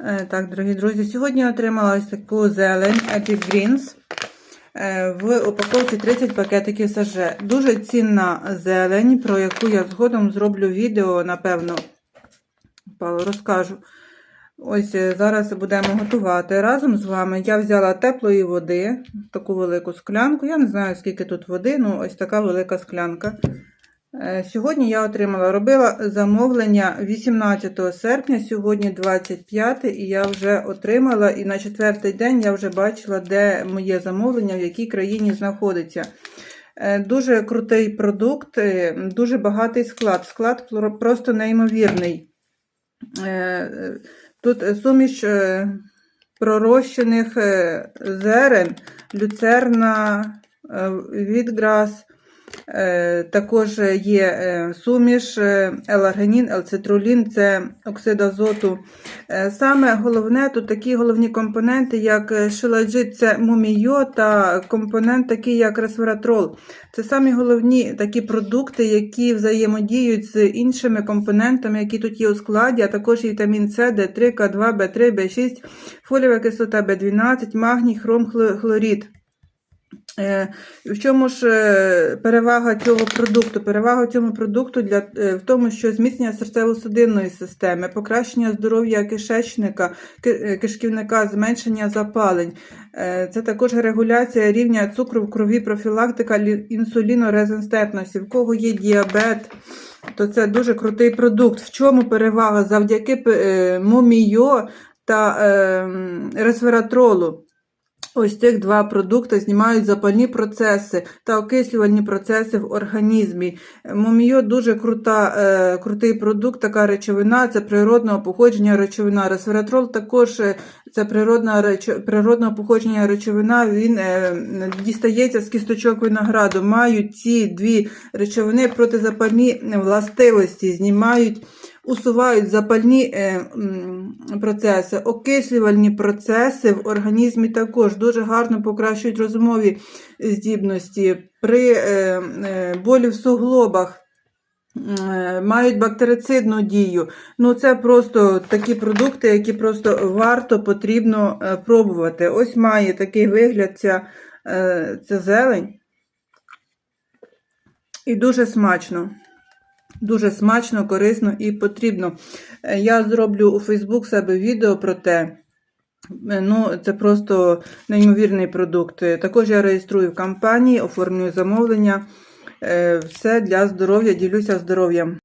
Е, Так, дорогі друзі, сьогодні я отримала ось таку зелень Epic Greens е, в упаковці 30 пакетиків СЖ. Дуже цінна зелень, про яку я згодом зроблю відео, напевно, розкажу. Ось е, зараз будемо готувати разом з вами. Я взяла теплої води, таку велику склянку. Я не знаю, скільки тут води, ну ось така велика склянка. Е, Сьогодні я отримала, робила замовлення 18 серпня, сьогодні 25 і я вже отримала. І на четвертий день я вже бачила, де моє замовлення, в якій країні знаходиться. Е, Дуже крутий продукт, е, дуже багатий склад. Склад просто неймовірний. Тут суміш пророщених зерен, люцерна, відграс. Е, Також є е, суміш, е, еларгінін, елцитрулін, це оксид азоту. Е, Саме головне тут такі головні компоненти, як шиладжит, це мумійо та компонент такий, як ресвератрол. Це самі головні такі продукти, які взаємодіють з іншими компонентами, які тут є у складі, а також і вітамін С, Д3, К2, В3, В6, фолієва кислота, В12, магній, хром, хлорід. Е, В чому ж е, перевага цього продукту? Перевага цьому продукту для, е, в тому, що зміцнення серцево-судинної системи, покращення здоров'я кишечника, кишківника, зменшення запалень. Це також регуляція рівня цукру в крові, профілактика інсулінорезистентності. В кого є діабет, то це дуже крутий продукт. В чому перевага? Завдяки мумійо та е, ресвератролу. Ось цих два продукти знімають запальні процеси та окислювальні процеси в організмі. Муміо дуже крута, е, крутий продукт, така речовина, це природного походження речовина. Ресвератрол також е, це природна, реч- природного походження речовина, він е, дістається з кісточок винограду. Мають ці дві речовини протизапальні властивості, знімають усувають запальні е, процеси, окислювальні процеси в організмі також дуже гарно покращують розумові здібності при е, е, болі в суглобах. Мають бактерицидну дію. Ну, це просто такі продукти, які просто варто потрібно пробувати. Ось має такий вигляд ця, ця зелень. І дуже смачно. Дуже смачно, корисно і потрібно. Е, Я зроблю у Фейсбук себе відео про те. Е, Ну, це просто неймовірний продукт. Е, Також я реєструю в компанії, оформлюю замовлення. Все для здоров'я, ділюся здоров'ям.